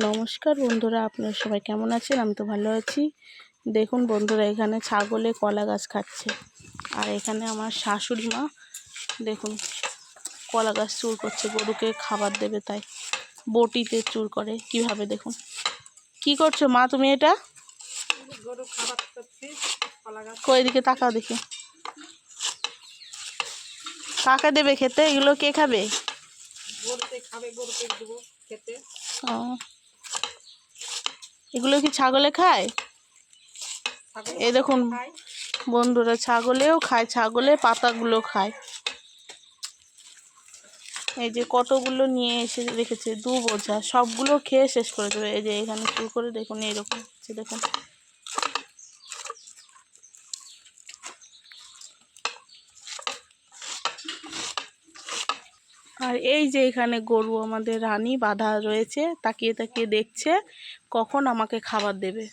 নমস্কার বন্ধুরা আপনারা সবাই কেমন আছেন? আমি তো ভালো আছি। দেখুন বন্ধুরা এখানে ছাগলে কলা গাছ খাচ্ছে। আর এখানে আমার শাশুড়ি মা দেখুন কলা গাছ চুর করছে গরুকে খাবার দেবে তাই। বটিতে চুর করে কীভাবে দেখুন? কি করছ মা তুমি এটা? কই দিকে তাকাও দেখি। কাকে দেবে খেতে? এগুলো কে খাবে? খাবে খেতে। ও এগুলো কি ছাগলে খায়? এ এই দেখুন বন্ধুরা ছাগলেও খায় ছাগলে পাতাগুলো খায়। এই যে কতগুলো নিয়ে এসে রেখেছে দু বোঝা সবগুলো খেয়ে শেষ করে দেবে। এই যে এখানে শুরু করে দেখুন এইরকম হচ্ছে দেখুন। আর এই যে এখানে গরু আমাদের রানী বাঁধা রয়েছে, তাকিয়ে তাকিয়ে দেখছে, কখন আমাকে খাবার দেবে।